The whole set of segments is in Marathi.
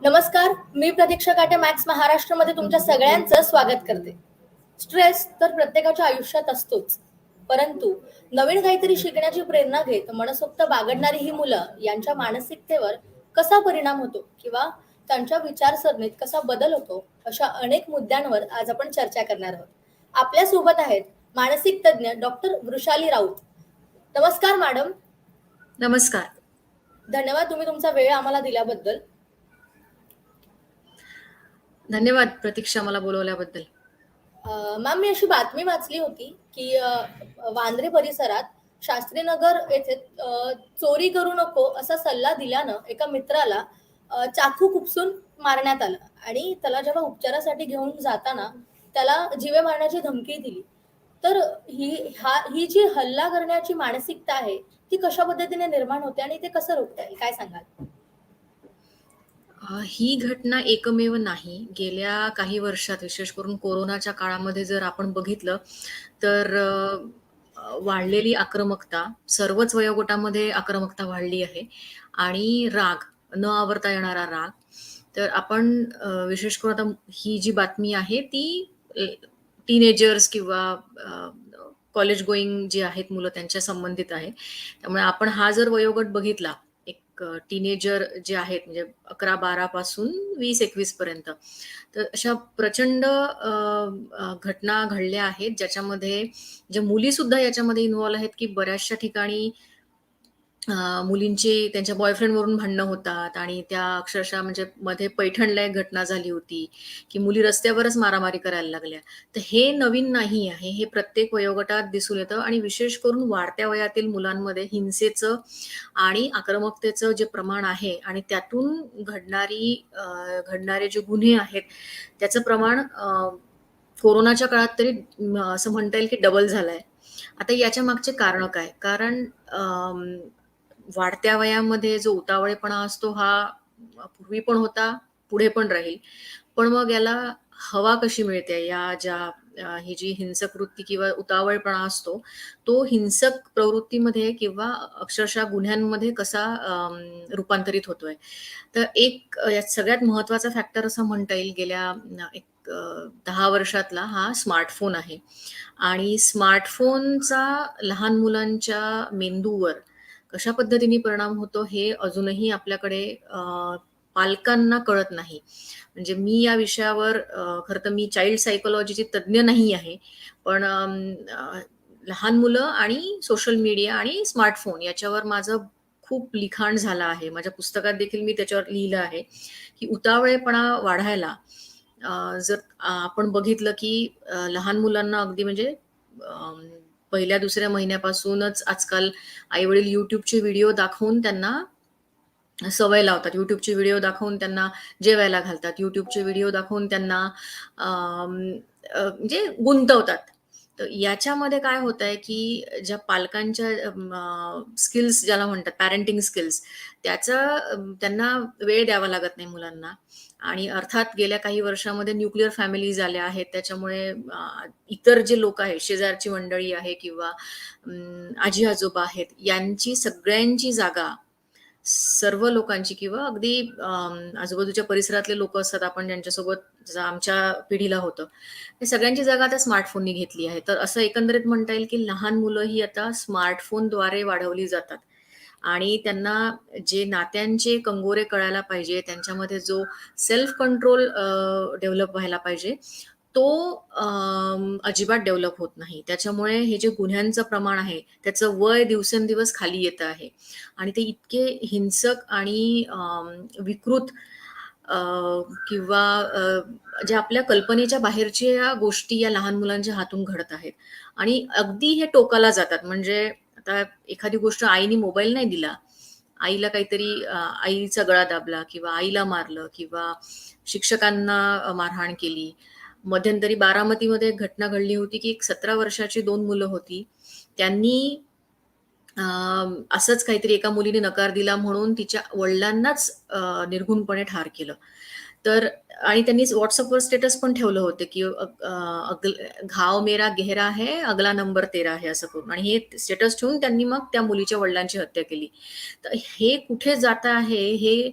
नमस्कार मी प्रतीक्षा काटे मॅक्स महाराष्ट्रामध्ये तुमच्या सगळ्यांचं स्वागत करते. स्ट्रेस तर प्रत्येकाच्या आयुष्यात असतोच परंतु नवीन काहीतरी शिकण्याची प्रेरणा घेत मनसोक्त बागडणारी ही मुलं यांच्या मानसिकतेवर कसा परिणाम होतो किंवा त्यांच्या विचारसरणीत कसा बदल होतो अशा अनेक मुद्द्यांवर आज आपण चर्चा करणार आहोत. आपल्यासोबत आहेत मानसिक तज्ज्ञ डॉक्टर वृषाली राऊत. नमस्कार मॅडम. नमस्कार. धन्यवाद तुम्ही तुमचा वेळ आम्हाला दिल्याबद्दल. धन्यवाद प्रतीक्षा मला बोलवल्याबद्दल. मॅम मी अशी बातमी वाचली होती की वांद्रे परिसरात शास्त्रीनगर येथे चोरी करू नको असा सल्ला दिल्यानं एका मित्राला चाकू खुपसून मारण्यात आलं. आणि त्याला जेव्हा उपचारासाठी घेऊन जाताना त्याला जीवे मारण्याची धमकी दिली. तर ही हा ही जी हल्ला करण्याची मानसिकता आहे ती कशा पद्धतीने निर्माण होते आणि ते कसं रोखता येईल? काय सांगाल? ही घटना एकमेव नाही. गेल्या काही वर्षात विशेष करून कोरोनाच्या काळामध्ये जर आपण बघितलं तर वाढलेली आक्रमकता सर्वच वयोगटामध्ये आक्रमकता वाढली आहे. आणि राग न आवरता येणारा राग. तर आपण विशेष करून आता ही जी बातमी आहे ती टीनेजर्स किंवा कॉलेज गोईंग जे आहेत मुलं त्यांच्या संबंधित आहे. त्यामुळे आपण हा जर वयोगट बघितला टीनेजर जे आहेत म्हणजे अकरा बारा पासून वीस एकवीस पर्यंत. तर अशा प्रचंड अ, घटना घडल्या आहेत ज्याच्यामध्ये ज्या मुली सुद्धा याच्यामध्ये इन्व्हॉल्व आहेत की बऱ्याचशा ठिकाणी मुलींची त्यांच्या बॉयफ्रेंडवरून भांडणं होतात आणि त्या अक्षरशः म्हणजे मध्ये पैठणला एक घटना झाली होती की मुली रस्त्यावरच मारामारी करायला लागल्या. तर हे नवीन नाही आहे हे प्रत्येक वयोगटात दिसून येतं आणि विशेष करून वाढत्या वयातील मुलांमध्ये हिंसेचं आणि आक्रमकतेचं जे प्रमाण आहे आणि त्यातून घडणारी घडणारे जे गुन्हे आहेत त्याचं प्रमाण कोरोनाच्या काळात तरी असं म्हणता येईल की डबल झालंय. आता याच्या मागचे कारण काय? कारण वाढत्या वयामध्ये जो उतावळेपणा असतो हा पूर्वी पण होता पुढे पण राहील. पण मग याला हवा कशी मिळते? या ज्या ही जी हिंसक वृत्ती किंवा उतावळपणा असतो तो हिंसक प्रवृत्तीमध्ये किंवा अक्षरशः गुन्ह्यांमध्ये कसा रूपांतरित होतोय? तर एक यात सगळ्यात महत्त्वाचा फॅक्टर असं म्हणता येईल गेल्या एक दहा वर्षातला हा स्मार्टफोन आहे. आणि स्मार्टफोनचा लहान मुलांच्या मेंदूवर कशा पद्धतीने परिणाम होतो हे अजूनही आपल्याकडे पालकांना कळत नाही. म्हणजे मी या विषयावर खरं तर मी चाइल्ड सायकोलॉजीची तज्ज्ञ नाही आहे पण लहान मुलं आणि सोशल मीडिया आणि स्मार्टफोन याच्यावर माझं खूप लिखाण झालं आहे. माझ्या पुस्तकात देखील मी त्याच्यावर लिहिलं आहे की उतावळेपणा वाढायला जर आपण बघितलं की लहान मुलांना अगदी म्हणजे पहिल्या दुसऱ्या महिन्यापासूनच आजकाल आई-वडील युट्यूबचे व्हिडिओ दाखवून त्यांना सवय लावतात. युट्यूबचे व्हिडिओ दाखवून त्यांना जेवायला घालतात. युट्यूबचे व्हिडिओ दाखवून त्यांना म्हणजे गुंतवतात. तर याच्यामध्ये काय होतंय, की ज्या पालकांच्या स्किल्स ज्याला म्हणतात पॅरेंटिंग स्किल्स त्याचा त्यांना वेळ द्यावा लागत नाही मुलांना आणि अर्थात गेल्या काही वर्षामध्ये न्यूक्लिअर फॅमिलीज आल्या आहेत. त्याच्यामुळे इतर जे लोक आहेत, शेजारची मंडळी आहे किंवा आजी-आजोबा आहेत, यांची सगळ्यांची जागा सर्व लोकांची किंवा अगदी आजूबाजूच्या परिसरातले लोक असतात आपण ज्यांच्यासोबत आमच्या पिढीला होतं. हे सगळ्यांची जागा आता स्मार्टफोननी घेतली आहे. तर असं एकंदरीत म्हणता येईल की लहान मुलं ही आता स्मार्टफोनद्वारे वाढवली जातात आणि त्यांना जे नात्यांचे कंगोरे कळायला पाहिजे, त्यांच्यामध्ये जो सेल्फ कंट्रोल डेव्हलप व्हायला पाहिजे, तो अजिबात डेव्हलप होत नाही. त्याच्यामुळे हे जे गुन्ह्यांचं प्रमाण आहे, त्याचं वय दिवसेंदिवस खाली येत आहे आणि ते इतके हिंसक आणि विकृत किंवा जे आपल्या कल्पनेच्या बाहेरच्या गोष्टी या लहान मुलांच्या हातून घडत आहेत आणि अगदी हे टोकाला जातात. म्हणजे आता एखादी गोष्ट आईने मोबाईल नाही दिला, आईला काहीतरी आईचा गळा दाबला किंवा आईला मारलं किंवा शिक्षकांना मारहाण केली. मध्यंतरी बारामतीमध्ये एक घटना घडली होती, की एक 17 वर्षाची दोन मुलं होती. त्यांनी असंच काहीतरी एका मुलीने नकार दिला म्हणून तिच्या वडिलांनाच निर्घुणपणे ठार केलं. तर आणि त्यांनी व्हॉट्सअपवर स्टेटस पण ठेवलं होतं, की अगल घाव मेरा गेहरा है, अगला नंबर तेरा आहे असं करून आणि हे स्टेटस ठेवून त्यांनी मग त्या मुलीच्या वडिलांची हत्या केली. तर हे कुठे जात आहे हे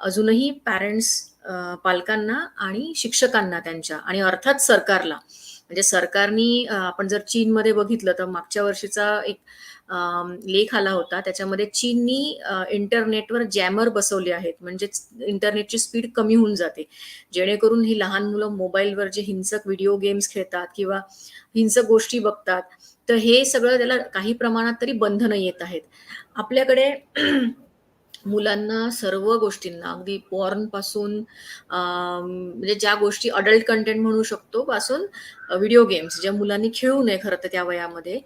अजूनही पॅरेंट्स पालकांना आणि शिक्षकांना त्यांच्या आणि अर्थात सरकारला म्हणजे सरकारनी आपण जर चीनमध्ये बघितलं तर मागच्या वर्षीचा एक लेख आला होता. त्याच्यामध्ये चीननी इंटरनेटवर जॅमर बसवले आहेत. म्हणजे इंटरनेटची स्पीड कमी होऊन जाते. जेणेकरून ही लहान मुलं मोबाईलवर जे हिंसक व्हिडिओ गेम्स खेळतात किंवा हिंसक गोष्टी बघतात तर हे सगळं त्याला काही प्रमाणात तरी बंधनं येत आहेत. आपल्याकडे मुलांना सर्व गोष्टींना अगदी पॉर्नपासून म्हणजे ज्या गोष्टी अडल्ट कंटेंट म्हणू शकतो पासून व्हिडिओ गेम्स ज्या मुलांनी खेळू नये खरं तर त्या वयामध्ये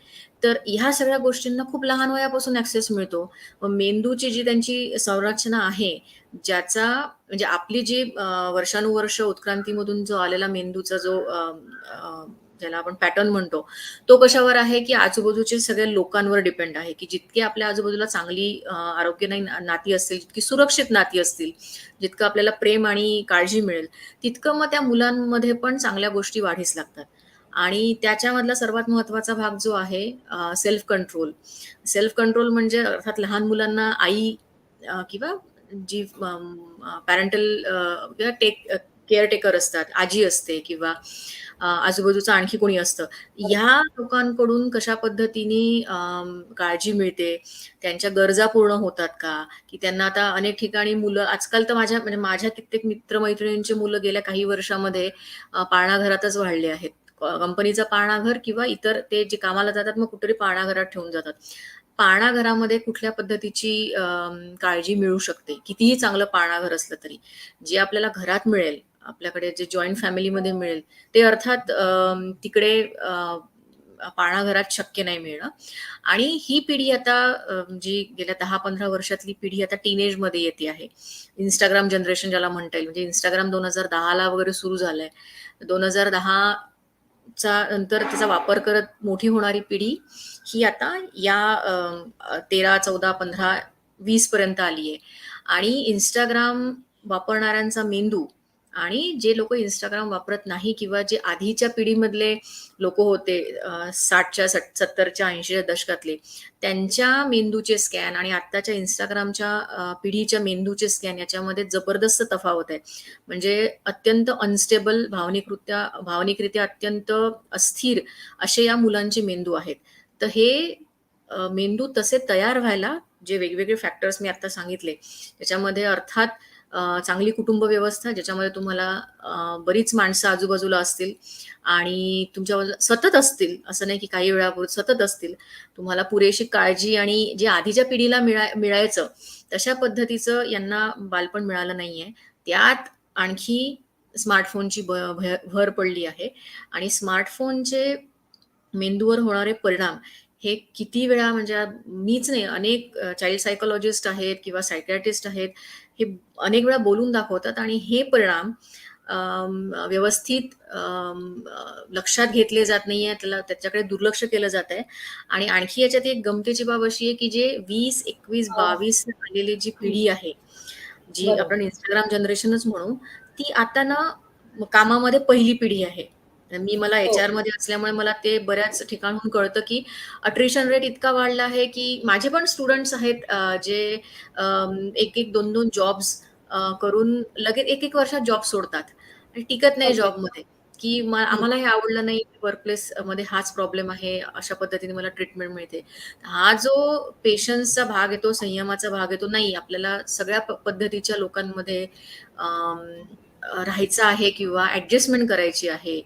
तर ह्या सगळ्या गोष्टींना खूप लहान वयापासून ऍक्सेस मिळतो. मेंदूची जी त्यांची संरचना आहे ज्याचा म्हणजे आपली जी वर्षानुवर्ष उत्क्रांतीमधून जो आलेला मेंदूचा जो ज्याला आपण पॅटर्न म्हणतो तो कशावर आहे की आजूबाजूचे सगळ्या लोकांवर डिपेंड आहे की जितके आपल्या आजूबाजूला चांगली आरोग्य आरोग्यदायी नाती असतील जितकी सुरक्षित नाती असतील जितकं आपल्याला प्रेम आणि काळजी मिळेल तितकं मग त्या मुलांमध्ये पण चांगल्या गोष्टी वाढीस लागतात. आणि त्याच्यामधला सर्वात महत्त्वाचा भाग जो आहे सेल्फ कंट्रोल सेल्फ कंट्रोल म्हणजे अर्थात लहान मुलांना आई किंवा जी पॅरेंटल किंवा टेक केअरटेकर असतात आजी असते किंवा आजूबाजूचं आणखी कोणी असतं. ह्या लोकांकडून कशा पद्धतीने काळजी मिळते? त्यांच्या गरजा पूर्ण होतात का? की त्यांना आता अनेक ठिकाणी मुलं आजकाल तर माझ्या म्हणजे माझ्या कित्येक मित्रमैत्रिणींची मुलं गेल्या काही वर्षामध्ये पाळणाघरातच वाढले आहेत. कंपनीचं पाळणाघर किंवा इतर ते जे कामाला जातात मग कुठेतरी पाळणाघरात ठेवून जातात. पाळणाघरामध्ये कुठल्या पद्धतीची काळजी मिळू शकते? कितीही चांगलं पाळणाघर असलं तरी जे आपल्याला घरात मिळेल आपल्याकडे जे जॉईंट फॅमिलीमध्ये मिळेल ते अर्थात तिकडे पाळणाघरात शक्य नाही मिळणं. आणि ही पिढी आता जी गेल्या दहा पंधरा वर्षातली पिढी आता टीनेजमध्ये येते आहे. इंस्टाग्राम जनरेशन ज्याला म्हणता येईल म्हणजे इंस्टाग्राम दोन हजार दहाला वगैरे सुरू झालंय. दोन हजार दहा चा नंतर त्याचा वापर करत मोठी होणारी पिढी ही आता या तेरा चौदा पंधरा वीस पर्यंत आली आहे आणि इंस्टाग्राम वापरणाऱ्यांचा मेंदू आणि जे लोक इंस्टाग्राम वापरत नाही किंवा जे आधीच्या पिढीमधले लोक होते साठच्या सट- सत्तरच्या ऐंशीच्या दशकातले त्यांच्या मेंदूचे स्कॅन आणि आत्ताच्या इंस्टाग्रामच्या पिढीच्या मेंदूचे स्कॅन याच्यामध्ये जबरदस्त तफावत आहे. म्हणजे अत्यंत अनस्टेबल भावनिकरित्या भावनिकरित्या अत्यंत अस्थिर असे या मुलांचे मेंदू आहेत. तर हे मेंदू तसे तयार व्हायला जे वेगवेगळे फॅक्टर्स मी आता सांगितले त्याच्यामध्ये अर्थात चांगली कुटुंब व्यवस्था ज्याच्यामध्ये तुम्हाला बरीच माणसं आजूबाजूला असतील आणि तुमच्या सतत असतील असं नाही की काही वेळापूर्वी सतत असतील तुम्हाला पुरेशी काळजी आणि जे आधीच्या पिढीला मिळा मिळायचं तशा पद्धतीचं यांना बालपण मिळालं नाहीये. त्यात आणखी स्मार्टफोनची भ- भर पडली आहे आणि स्मार्टफोनचे मेंदूवर होणारे परिणाम हे किती वेळा म्हणजे मीच नाही अनेक चाइल्ड सायकोलॉजिस्ट आहेत किंवा सायकॅट्रिस्ट आहेत हे अनेक वेळा बोलून दाखवतात आणि हे परिणाम व्यवस्थित लक्षात घेतले जात नाहीये त्याला त्याच्याकडे दुर्लक्ष केलं जात आहे आणि आणखी याच्यात एक गमतीची बाब अशी आहे की जे वीस एकवीस अ, बावीस आलेली जी हं, पिढी आहे जी आपण इंस्टाग्राम जनरेशनच म्हणू ती आता ना कामामध्ये पहिली पिढी आहे. मी मला हो. एच आरमध्ये असल्यामुळे मला ते बऱ्याच ठिकाणून कळतं की अट्रिशन रेट इतका वाढला आहे की माझे पण स्टुडंट्स आहेत जे एक एक दोन दोन जॉब्स करून लगेच एक एक वर्षात जॉब सोडतात. आणि टिकत नाही जॉबमध्ये की म- हं, आम्हाला हे आवडलं नाही वर्कप्लेस मध्ये हाच प्रॉब्लेम आहे अशा पद्धतीने मला ट्रीटमेंट मिळते. हा जो पेशन्सचा भाग येतो संयमाचा भाग येतो नाही. आपल्याला सगळ्या पद्धतीच्या लोकांमध्ये राहायचं आहे किंवा ऍडजस्टमेंट करायची आहे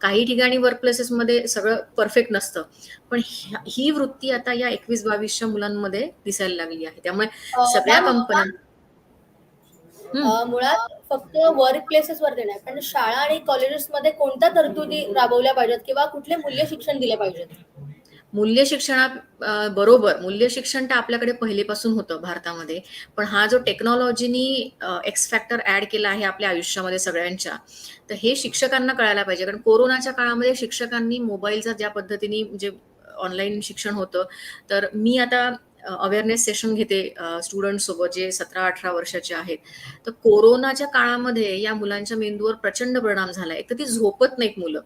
काही ठिकाणी वर्कप्लेसेसमध्ये सगळं परफेक्ट नसतं. पण ही वृत्ती आता या एकवीस बावीसच्या मुलांमध्ये दिसायला लागली आहे. त्यामुळे सगळ्या कंपन्या मुळात फक्त वर्क प्लेसेस वर नाही पण शाळा आणि कॉलेजेसमध्ये कोणत्या तरतुदी राबवल्या पाहिजेत किंवा कुठले मूल्य शिक्षण दिले पाहिजेत? मूल्य शिक्षणा बरोबर मूल्य शिक्षण तर आपल्याकडे पहिलेपासून होतं भारतामध्ये. पण हा जो टेक्नॉलॉजीनी एक्स फॅक्टर ऍड केला आहे आपल्या आयुष्यामध्ये सगळ्यांच्या तर हे शिक्षकांना कळायला पाहिजे. कारण कोरोनाच्या काळामध्ये शिक्षकांनी मोबाईलचा ज्या पद्धतीने म्हणजे ऑनलाईन शिक्षण होतं तर मी आता अवेअरनेस सेशन घेते स्टुडंट सोबत जे सतरा अठरा वर्षाचे आहेत. तर कोरोनाच्या काळामध्ये या मुलांच्या मेंदूवर प्रचंड परिणाम झाला एक तर ती झोपत नाहीत मुलं.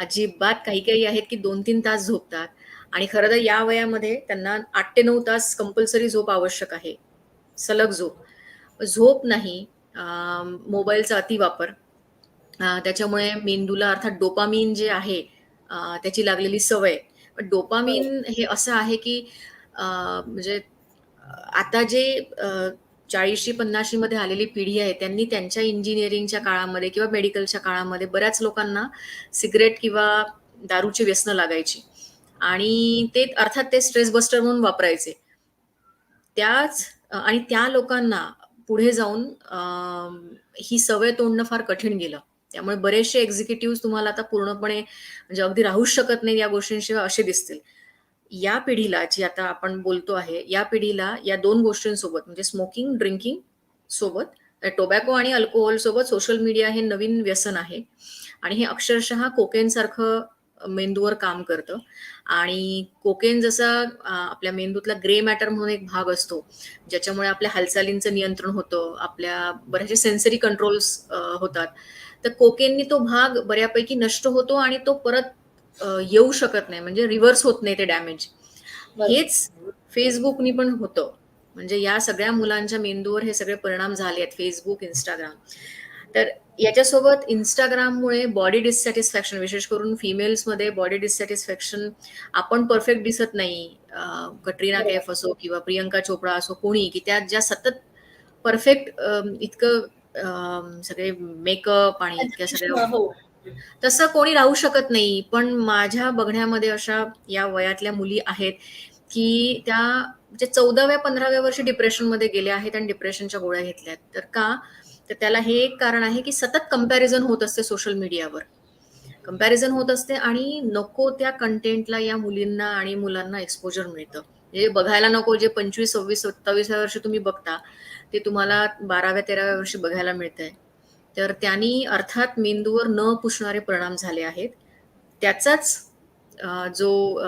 अजिबात काही काही आहेत की दोन तीन तास झोपतात. आणि खरं तर या वयामध्ये त्यांना आठ ते नऊ तास कंपल्सरी झोप आवश्यक आहे. सलग झोप. झोप नाही, मोबाईलचा अतिवापर, त्याच्यामुळे मेंदूला अर्थात डोपामीन जे आहे त्याची लागलेली सवय. पण डोपामीन हे असं आहे की म्हणजे आता जे अ, 40शी-50शी मध्ये आलेली पिढी आहे, त्यांनी त्यांच्या इंजिनिअरिंगच्या काळामध्ये किंवा मेडिकलच्या काळामध्ये बऱ्याच लोकांना सिगरेट किंवा दारूची व्यसनं लागायची आणि ते अर्थात ते स्ट्रेस बस्टर म्हणून वापरायचे. त्याच आणि त्या लोकांना पुढे जाऊन ही सवय तोडणं फार कठीण गेलं. त्यामुळे बरेचसे एक्झिक्युटिव्ह तुम्हाला आता पूर्णपणे म्हणजे अगदी राहूच शकत नाही या गोष्टींशिवाय असे दिसतील. या पिढीला जी आता आपण बोलतो आहे, या पिढीला या दोन गोष्टींसोबत म्हणजे स्मोकिंग, ड्रिंकिंग सोबत टोबॅको आणि अल्कोहोल सोबत सोशल मीडिया हे नवीन व्यसन आहे आणि हे अक्षरशः कोकेनसारखं मेंदूवर काम करतं आणि कोकेन जसा आपल्या मेंदूतला ग्रे मॅटर म्हणून एक भाग असतो, ज्याच्यामुळे आपल्या हालचालींचं नियंत्रण होतं, आपल्या बऱ्याचशा सेन्सरी कंट्रोल्स होतात. तर कोकेननी तो भाग बऱ्यापैकी नष्ट होतो आणि तो परत येऊ शकत नाही म्हणजे रिव्हर्स होत नाही ते डॅमेज. हेच Facebookनी पण होतं. म्हणजे या सगळ्या मुलांच्या मेंदूवर हे सगळे परिणाम झाले आहेत Facebook, Instagram. तर याच्यासोबत Instagramमुळे बॉडी डिससॅटिस्फॅक्शन विशेष करून फिमेल्समध्ये बॉडी डिससॅटिस्फॅक्शन आपण परफेक्ट दिसत नाही. कटरीना. कैफ असो किंवा प्रियंका चोप्रा असो कोणी, की त्या ज्या सतत परफेक्ट इतकं सगळे मेकअप आणि इतक्या सगळ्या हो. तसं कोणी राहू शकत नाही. पण माझ्या बघण्यामध्ये अशा या वयातल्या मुली आहेत, की त्या म्हणजे 14व्या-15व्या वर्षी डिप्रेशनमध्ये गेल्या आहेत आणि डिप्रेशनच्या गोळ्या घेतल्यात. तर का? तर त्याला हे एक कारण आहे, की सतत कंपॅरिझन होत असते सोशल मीडियावर. कंपॅरिझन होत असते आणि नको त्या कंटेंटला या मुलींना आणि मुलांना एक्सपोजर मिळतं. म्हणजे बघायला नको जे 25, 26, 27व्या वर्षी तुम्ही बघता, ते तुम्हाला 12व्या-13व्या वर्षी बघायला मिळतंय. तर त्यांनी अर्थात मेंदूवर न पुसणारे परिणाम झाले आहेत. त्याचाच जो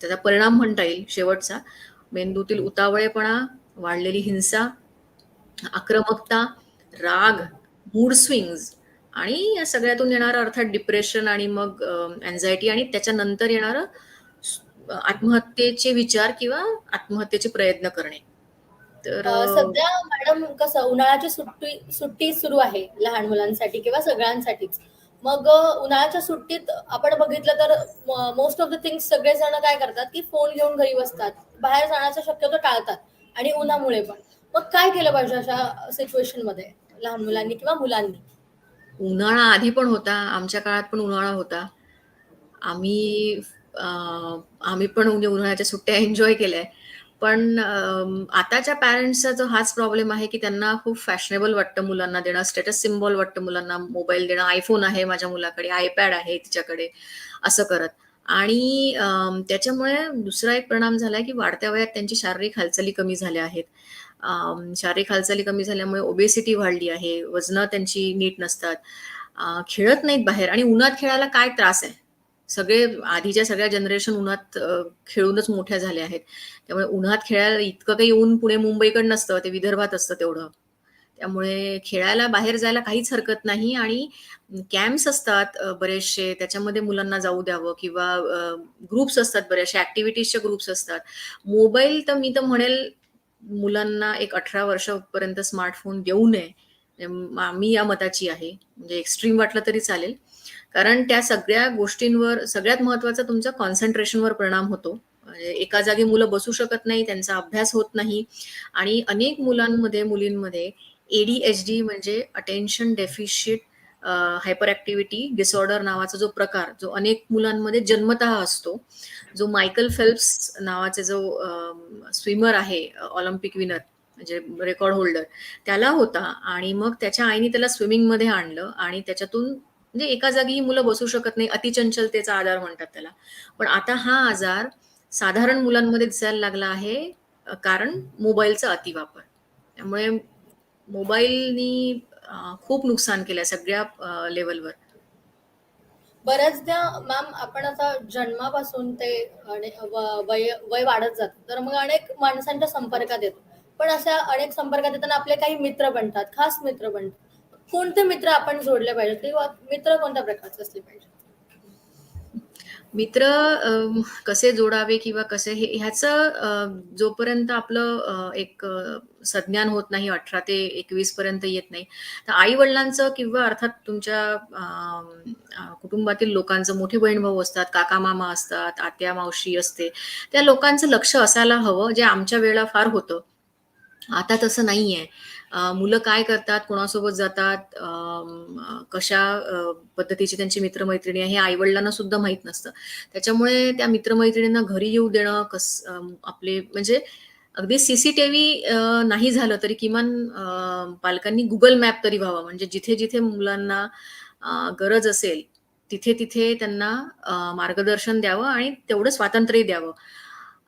त्याचा परिणाम म्हणता येईल शेवटचा, मेंदूतील उतावळेपणा, वाढलेली हिंसा, आक्रमकता, राग, मूड स्विंग्ज आणि या सगळ्यातून येणारं अर्थात डिप्रेशन आणि मग अँझायटी आणि त्याच्यानंतर येणारं आत्महत्येचे विचार किंवा आत्महत्येचे प्रयत्न करणे. तर सध्या मॅडम कसं उन्हाळ्याची सुट्टी सुट्टी सुरू आहे लहान मुलांसाठी किंवा सगळ्यांसाठीच. मग उन्हाळ्याच्या सुट्टीत आपण बघितलं तर मोस्ट ऑफ द थिंग्स सगळेजण काय करतात, की फोन घेऊन घरी बसतात. बाहेर जाण्याचा शक्यतो टाळतात आणि उन्हामुळे पण. मग काय केलं पाहिजे अशा सिच्युएशनमध्ये लहान मुलांनी किंवा मुलांनी? उन्हाळा आधी पण होता. आमच्या काळात पण उन्हाळा होता. आम्ही आम्ही पण उन्हाळ्याच्या सुट्ट्या एन्जॉय केल्या. पण आताच्या पॅरेंट्सचा जो हाच प्रॉब्लेम आहे, की त्यांना खूप फॅशनेबल वाटतं मुलांना देणं, स्टेटस सिम्बॉल वाटतं मुलांना मोबाईल देणं. आयफोन आहे माझ्या मुलाकडे, आयपॅड आहे तिच्याकडे, असं करत. आणि त्याच्यामुळे दुसरा एक परिणाम झालाय, की वाढत्या वयात त्यांची शारीरिक हालचाली कमी झाल्या आहेत. शारीरिक हालचाली कमी झाल्यामुळे ओबेसिटी वाढली आहे. वजनं त्यांची नीट नसतात. खेळत नाहीत बाहेर आणि उन्हात खेळायला काय त्रास आहे? सगळे आधीच्या सगळ्या जनरेशन उन्हात खेळूनच मोठ्या झाल्या आहेत. त्यामुळे उन्हात खेळायला इतकं काही ऊन पुणे-मुंबईकडे नसतं. ते विदर्भात असतं तेवढं. त्यामुळे खेळायला बाहेर जायला काहीच हरकत नाही आणि कॅम्प्स असतात बरेचसे त्याच्यामध्ये मुलांना जाऊ द्यावं किंवा ग्रुप्स असतात बरेचसे ऍक्टिव्हिटीजचे ग्रुप्स असतात. मोबाईल तर मी तर म्हणेल मुलांना एक 18 वर्षापर्यंत स्मार्टफोन देऊ नये. म्हणजे मी या मताची आहे. म्हणजे एक्स्ट्रीम वाटलं तरी चालेल. कारण त्या सगळ्या गोष्टींवर सगळ्यात महत्त्वाचा तुमच्या कॉन्सन्ट्रेशनवर परिणाम होतो. म्हणजे एका जागी मुलं बसू शकत नाही, त्यांचा अभ्यास होत नाही आणि अनेक मुलांमध्ये, मुलींमध्ये ए म्हणजे attention deficit hyperactivity disorder नावाचा जो प्रकार, जो अनेक मुलांमध्ये जन्मतः असतो. जो मायकल फेल्प्स नावाचा जो स्विमर आहे, ऑलिम्पिक विनर म्हणजे रेकॉर्ड होल्डर, त्याला होता आणि मग त्याच्या आईने त्याला स्विमिंगमध्ये आणलं आणि त्याच्यातून म्हणजे एका जागी ही मुलं बसू शकत नाही. अतिचंचलतेचा आजार म्हणतात त्याला. पण आता हा आजार साधारण मुलांमध्ये दिसायला लागला आहे कारण मोबाईलचा अतिवापर. त्यामुळे मोबाईलनी खूप नुकसान केलंय सगळ्या लेवलवर बऱ्याचदा मॅम आपण आता जन्मापासून ते आणि वय वय वाढत जातं. तर मग अनेक माणसांच्या संपर्कात येतो. पण अशा अनेक संपर्कात येताना आपले काही मित्र बनतात, खास मित्र बनतात. कोणते मित्र आपण जोडले पाहिजेत किंवा मित्र कोणत्या प्रकारचे असले पाहिजेत? मित्र कसे जोडावे किंवा कसे हे ह्याचं जोपर्यंत आपलं एक संज्ञान होत नाही अठरा ते एकवीस पर्यंत येत नाही तर आई वडिलांचं किंवा अर्थात तुमच्या कुटुंबातील लोकांचं मोठे बहीण भाऊ असतात काका मामा असतात आत्या मावशी असते त्या लोकांचं लक्ष असायला हवं जे आमच्या वेळेला फार होतं आता तसं नाहीये. आहे मुलं काय करतात कोणासोबत जातात कशा पद्धतीची त्यांची मित्रमैत्रिणी आहे हे आई वडिलांना सुद्धा माहीत नसतं. त्याच्यामुळे त्या मित्रमैत्रिणींना घरी येऊ देणं कस आपले म्हणजे अगदी सीसीटीव्ही नाही झालं तरी किमान पालकांनी गुगल मॅप तरी व्हावा. म्हणजे जिथे जिथे मुलांना गरज असेल तिथे तिथे त्यांना मार्गदर्शन द्यावं आणि तेवढं स्वातंत्र्य द्यावं.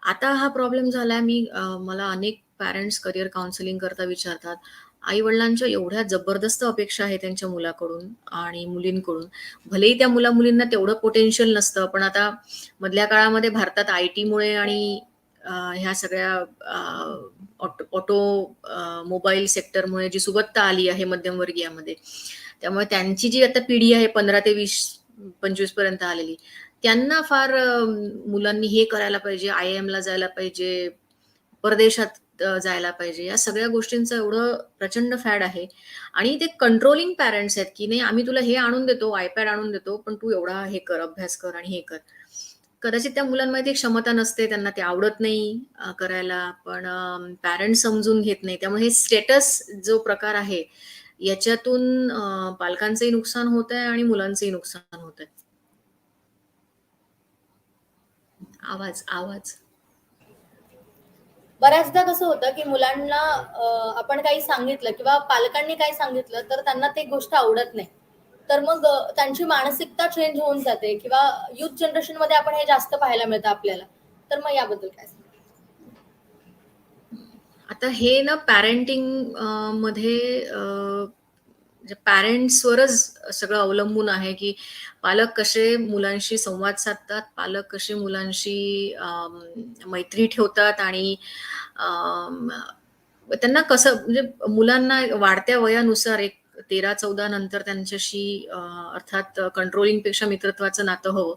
आता हा प्रॉब्लेम झाला मी मला अनेक पॅरेंट्स करिअर काउन्सिलिंग करता विचारतात. आई वडिलांच्या एवढ्या जबरदस्त अपेक्षा आहे त्यांच्या मुलाकडून आणि मुलींकडून. भलेही त्या मुला मुलींना तेवढं पोटेन्शियल नसतं पण आता मधल्या काळामध्ये भारतात आय टीमुळे आणि ह्या सगळ्या ऑटो मोबाईल सेक्टरमुळे जी सुबत्ता आली आहे मध्यमवर्गीयामध्ये त्यामुळे त्यांची जी आता पिढी आहे पंधरा ते वीस पंचवीसपर्यंत आलेली त्यांना फार मुलांनी हे करायला पाहिजे आय एम ला जायला पाहिजे परदेशात जायला पाहिजे. या सगळ्या गोष्टींचं एवढं प्रचंड फॅड आहे. आणि ते कंट्रोलिंग पॅरेंट्स आहेत की नाही आम्ही तुला हे आणून देतो आयपॅड आणून देतो पण तू एवढा हे कर अभ्यास कर आणि हे कर. कदाचित त्या मुलांमध्ये ती क्षमता नसते त्यांना ते आवडत नाही करायला. पण पॅरेंट्स समजून घेत नाही. त्यामुळे हे स्टेटस जो प्रकार आहे याच्यातून पालकांचंही नुकसान होत आहे आणि मुलांचंही नुकसान होत आहे. आवाज आवाज. बऱ्याचदा कसं होतं की मुलांना आपण काही सांगितलं किंवा पालकांनी काही सांगितलं तर त्यांना ते गोष्ट आवडत नाही. तर मग त्यांची मानसिकता चेंज होऊन जाते किंवा युथ जनरेशनमध्ये आपण हे जास्त पाहायला मिळतं आपल्याला. तर मग याबद्दल काय आता हे ना पॅरेंटिंगमध्ये म्हणजे पॅरेंट्सवरच सगळं अवलंबून आहे की पालक कसे मुलांशी संवाद साधतात पालक कसे मुलांशी मैत्री ठेवतात आणि त्यांना कसं म्हणजे मुलांना वाढत्या वयानुसार एक तेरा चौदा नंतर त्यांच्याशी अर्थात कंट्रोलिंगपेक्षा मित्रत्वाचं नातं हवं.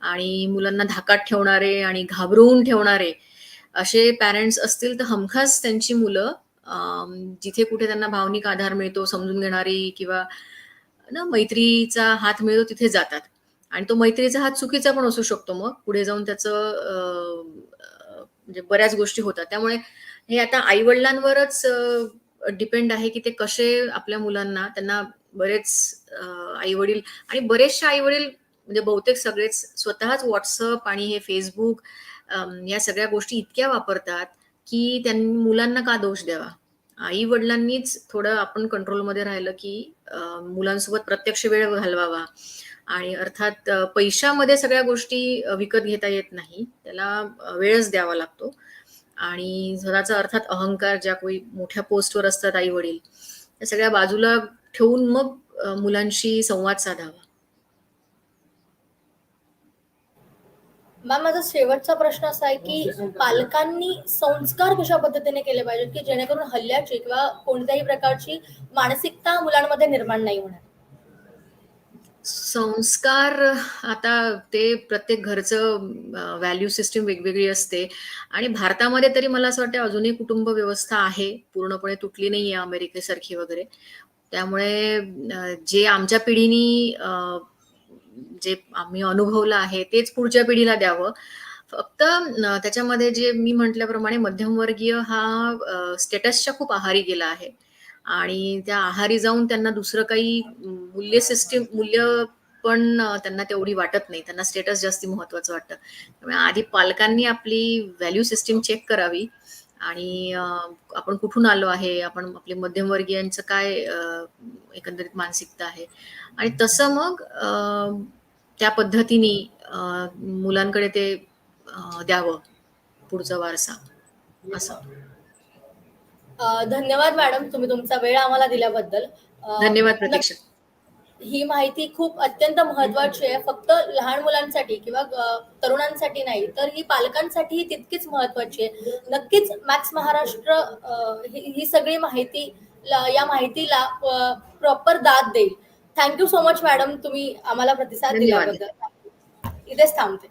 आणि मुलांना धाकात ठेवणारे आणि घाबरवून ठेवणारे असे पॅरेंट्स असतील तर हमखास त्यांची मुलं जिथे कुठे त्यांना भावनिक आधार मिळतो समजून घेणारी किंवा ना मैत्रीचा हात मिळतो तिथे जातात. आणि तो मैत्रीचा हात चुकीचा पण असू शकतो मग. पुढे जाऊन त्याचं म्हणजे बऱ्याच गोष्टी होतात. त्यामुळे हे आता आई वडिलांवरच डिपेंड आहे की ते कसे आपल्या मुलांना त्यांना बरेच आई वडील आणि बरेचसे आई वडील म्हणजे बहुतेक सगळेच स्वतःच व्हॉट्सअप आणि हे फेसबुक या सगळ्या गोष्टी इतक्या वापरतात की त्यांनी मुलांना का दोष द्यावा? आई वडिलांनीच थोडं आपण कंट्रोलमध्ये राहिलं की मुलांसोबत प्रत्यक्ष वेळ घालवावा. आणि अर्थात पैशामध्ये सगळ्या गोष्टी विकत घेता येत नाही. त्याला वेळच द्यावा लागतो. आणि स्वतःचा अर्थात अहंकार ज्या कोणी मोठ्या पोस्टवर असतात आई वडील त्या सगळ्या बाजूला ठेवून मग मुलांशी संवाद साधावा. मॅम माझा शेवटचा प्रश्न असा आहे की पालकांनी संस्कार कशा पद्धतीने केले पाहिजेत की जेणेकरून हल्ल्याची किंवा कोणत्याही प्रकारची मानसिकता मुलांमध्ये निर्माण नाही होणार? संस्कार आता ते प्रत्येक घरचं व्हॅल्यू सिस्टीम वेगवेगळी असते. आणि भारतामध्ये तरी मला असं वाटतं अजूनही कुटुंब व्यवस्था आहे. पूर्णपणे तुटली नाही आहे अमेरिकेसारखी वगैरे. त्यामुळे जे आमच्या पिढीनी जे आम्ही अनुभवलं आहे तेच पुढच्या पिढीला द्यावं. फक्त त्याच्यामध्ये जे मी म्हटल्याप्रमाणे मध्यमवर्गीय हा स्टेटसच्या खूप आहारी गेला आहे. आणि त्या आहारी जाऊन त्यांना दुसरं काही मूल्य सिस्टीम मूल्य पण त्यांना तेवढी वाटत नाही. त्यांना स्टेटस जास्ती महत्वाचं वाटतं. त्यामुळे आधी पालकांनी आपली व्हॅल्यू सिस्टीम चेक करावी. आणि आपण कुठून आलो आहे? आपण आपले मध्यमवर्गीयांचं काय एकंदरीत मानसिकता आहे? आणि तसं मग त्या पद्धतीने मुलांकडे ते द्यावं पुढचा वारसा. असं. धन्यवाद मॅडम तुम्ही तुमचा वेळ आम्हाला दिल्याबद्दल. धन्यवाद प्रतीक्षा. ही माहिती खूप अत्यंत महत्वाची आहे. फक्त लहान मुलांसाठी किंवा तरुणांसाठी नाही तर ही पालकांसाठीही तितकीच महत्वाची आहे. नक्कीच मॅक्स महाराष्ट्र ही सगळी माहिती या माहितीला प्रॉपर दाद देईल. थँक्यू सो मच मॅडम तुम्ही आम्हाला प्रतिसाद दिल्याबद्दल. इथेच थांबते.